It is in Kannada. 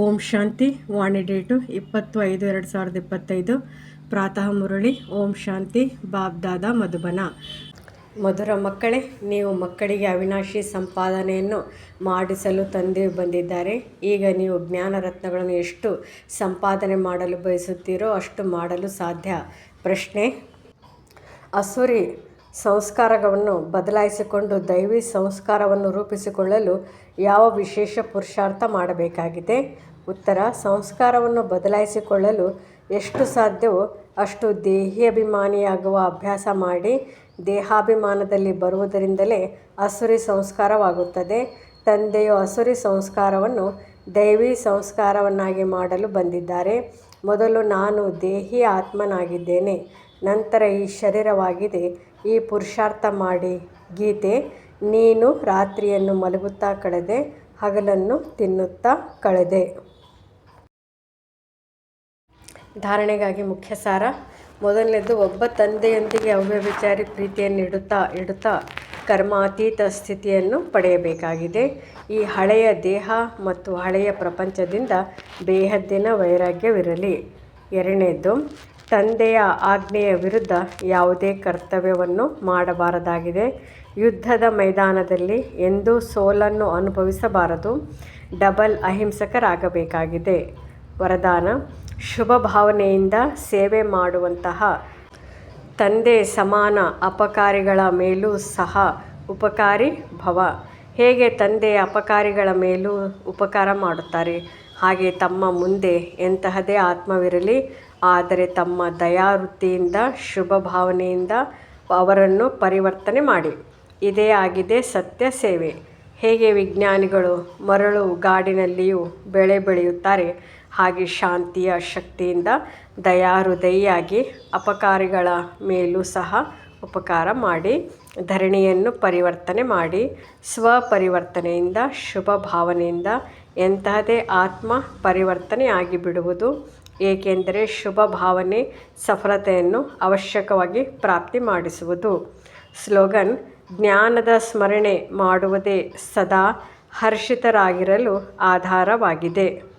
ಓಂ ಶಾಂತಿ, ವಾಣಿ ಡೇಟು ಇಪ್ಪತ್ತು ಐದು ಎರಡು ಸಾವಿರದ ಇಪ್ಪತ್ತೈದು. ಪ್ರಾತಃ ಮುರಳಿ, ಓಂ ಶಾಂತಿ ಬಾಬ್ದಾದ ಮಧುಬನ. ಮಧುರ ಮಕ್ಕಳೇ, ನೀವು ಮಕ್ಕಳಿಗೆ ಅವಿನಾಶಿ ಸಂಪಾದನೆಯನ್ನು ಮಾಡಿಸಲು ತಂದೆ ಬಂದಿದ್ದಾರೆ. ಈಗ ನೀವು ಜ್ಞಾನ ರತ್ನಗಳನ್ನು ಎಷ್ಟು ಸಂಪಾದನೆ ಮಾಡಲು ಬಯಸುತ್ತೀರೋ ಅಷ್ಟು ಮಾಡಲು ಸಾಧ್ಯ. ಪ್ರಶ್ನೆ, ಅಸುರಿ ಸಂಸ್ಕಾರವನ್ನು ಬದಲಾಯಿಸಿಕೊಂಡು ದೈವಿ ಸಂಸ್ಕಾರವನ್ನು ರೂಪಿಸಿಕೊಳ್ಳಲು ಯಾವ ವಿಶೇಷ ಪುರುಷಾರ್ಥ ಮಾಡಬೇಕಾಗಿದೆ? ಉತ್ತರ, ಸಂಸ್ಕಾರವನ್ನು ಬದಲಾಯಿಸಿಕೊಳ್ಳಲು ಎಷ್ಟು ಸಾಧ್ಯವೋ ಅಷ್ಟು ದೇಹಿಯಭಿಮಾನಿಯಾಗುವ ಅಭ್ಯಾಸ ಮಾಡಿ ದೇಹಾಭಿಮಾನದಲ್ಲಿ ಬರುವುದರಿಂದಲೇ ಅಸುರಿ ಸಂಸ್ಕಾರವಾಗುತ್ತದೆ. ತಂದೆಯು ಅಸುರಿ ಸಂಸ್ಕಾರವನ್ನು ದೈವಿ ಸಂಸ್ಕಾರವನ್ನಾಗಿ ಮಾಡಲು ಬಂದಿದ್ದಾರೆ. ಮೊದಲು ನಾನು ದೇಹಿ ಆತ್ಮನಾಗಿದ್ದೇನೆ, ನಂತರ ಈ ಶರೀರವಾಗಿದೆ. ಈ ಪುರುಷಾರ್ಥ ಮಾಡಿ, ಗೀತೆ, ನೀನು ರಾತ್ರಿಯನ್ನು ಮಲಗುತ್ತಾ ಕಳೆದೆ, ಹಗಲನ್ನು ತಿನ್ನುತ್ತಾ ಕಳೆದೆ. ಧಾರಣೆಗಾಗಿ ಮುಖ್ಯ ಸಾರ ಮೊದಲನೇದು ಒಬ್ಬ ತಂದೆಯೊಂದಿಗೆ ಅವ್ಯವಿಚಾರಿ ಪ್ರೀತಿಯನ್ನು ಇಡುತ್ತಾ ಇಡುತ್ತಾ ಕರ್ಮಾತೀತ ಸ್ಥಿತಿಯನ್ನು ಪಡೆಯಬೇಕಾಗಿದೆ. ಈ ಹಳೆಯ ದೇಹ ಮತ್ತು ಹಳೆಯ ಪ್ರಪಂಚದಿಂದ ಬೇಹದ್ದಿನ ವೈರಾಗ್ಯವಿರಲಿ. ಎರಡನೇದು, ತಂದೆಯ ಆಜ್ಞೆಯ ವಿರುದ್ಧ ಯಾವುದೇ ಕರ್ತವ್ಯವನ್ನು ಮಾಡಬಾರದಾಗಿದೆ. ಯುದ್ಧದ ಮೈದಾನದಲ್ಲಿ ಎಂದೂ ಸೋಲನ್ನು ಅನುಭವಿಸಬಾರದು. ಡಬಲ್ ಅಹಿಂಸಕರಾಗಬೇಕಾಗಿದೆ. ವರದಾನ, ಶುಭ ಭಾವನೆಯಿಂದ ಸೇವೆ ಮಾಡುವಂತಹ ತಂದೆ ಸಮಾನ ಅಪಕಾರಿಗಳ ಮೇಲೂ ಸಹ ಉಪಕಾರಿ ಭವ. ಹೇಗೆ ತಂದೆ ಅಪಕಾರಿಗಳ ಮೇಲೂ ಉಪಕಾರ ಮಾಡುತ್ತಾರೆ? ಹಾಗೆ ತಮ್ಮ ಮುಂದೆ ಎಂತಹದೇ ಆತ್ಮವಿರಲಿ, ಆದರೆ ತಮ್ಮ ದಯಾವೃತ್ತಿಯಿಂದ ಶುಭ ಭಾವನೆಯಿಂದ ಅವರನ್ನು ಪರಿವರ್ತನೆ ಮಾಡಿ. ಇದೇ ಆಗಿದೆ ಸತ್ಯ ಸೇವೆ. ಹೇಗೆ ವಿಜ್ಞಾನಿಗಳು ಮರಳು ಗಾಡಿನಲ್ಲಿಯೂ ಬೆಳೆ ಬೆಳೆಯುತ್ತಾರೆ? ಹಾಗೆ ಶಾಂತಿಯ ಶಕ್ತಿಯಿಂದ ದಯಾಹೃದಯಿಯಾಗಿ ಅಪಕಾರಿಗಳ ಮೇಲೂ ಸಹ ಉಪಕಾರ ಮಾಡಿ, ಧರಣಿಯನ್ನು ಪರಿವರ್ತನೆ ಮಾಡಿ, ಸ್ವಪರಿವರ್ತನೆಯಿಂದ, ಶುಭ ಭಾವನೆಯಿಂದ ಎಂತಹದೇ ಆತ್ಮ ಪರಿವರ್ತನೆ ಆಗಿಬಿಡುವುದು, ಏಕೆಂದರೆ ಶುಭ ಭಾವನೆ ಸಫಲತೆಯನ್ನು ಅವಶ್ಯಕವಾಗಿ ಪ್ರಾಪ್ತಿ ಮಾಡಿಸುವುದು. ಸ್ಲೋಗನ್, ಜ್ಞಾನದ ಸ್ಮರಣೆ ಮಾಡುವುದೇ ಸದಾ ಹರ್ಷಿತರಾಗಿರಲು ಆಧಾರವಾಗಿದೆ.